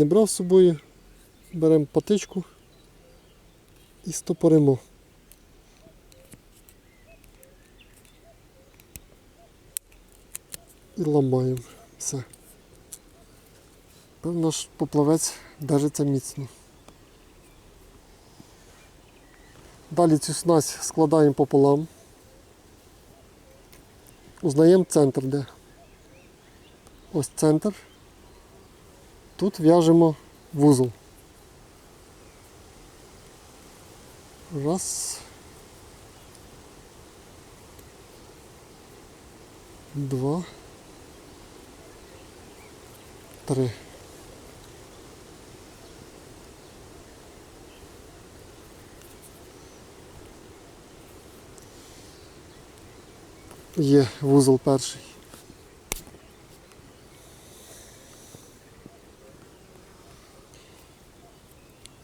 Не брав з собою, беремо патичку і стопоримо. І ламаємо все. Тепер наш поплавець держиться міцно. Далі цю снасть складаємо пополам. Узнаємо центр, де. Ось центр. Тут в'яжемо вузол. Раз. Два. Три. Є вузол перший.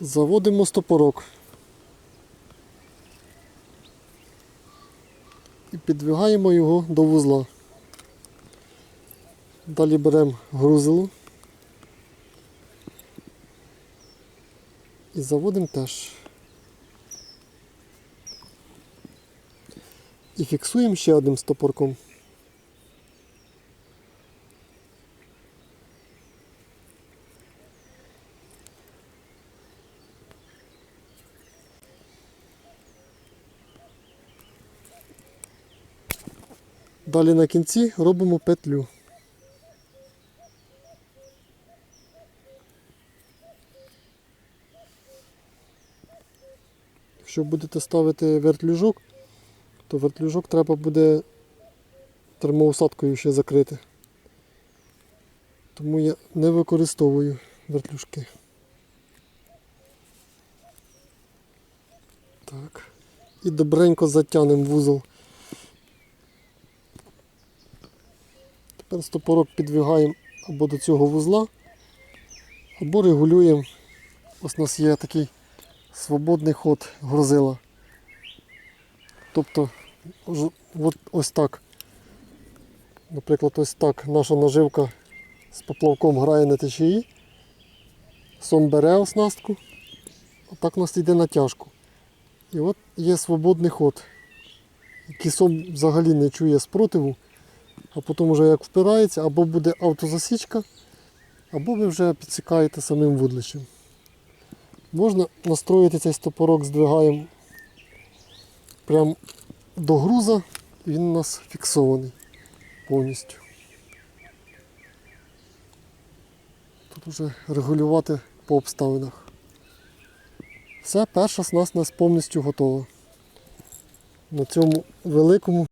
Заводимо стопорок. І підвигаємо його до вузла. Далі беремо грузило. І заводимо теж. І фіксуємо ще одним стопорком. Далі на кінці робимо петлю. Якщо будете ставити вертлюжок, то вертлюжок треба буде термоусадкою ще закрити. Тому я не використовую вертлюжки. Так. І добренько затягнемо вузол. Тепер стопорок підвигаємо або до цього вузла, або регулюємо. Ось у нас є такий свободний ход грузила. Тобто ось так. Наприклад, ось так наша наживка з поплавком грає на течії. Сом бере оснастку, а так у нас йде натяжку. І от є свободний ход. який сом взагалі не чує спротиву, а потім вже як впирається, або буде автозасічка, або ви вже підсікаєте самим вудлищем. Можна настроїти цей стопорок, здвигаємо прямо до груза, він у нас фіксований повністю. Тут вже регулювати по обставинах. Все, перша снасть у нас повністю готова. На цьому великому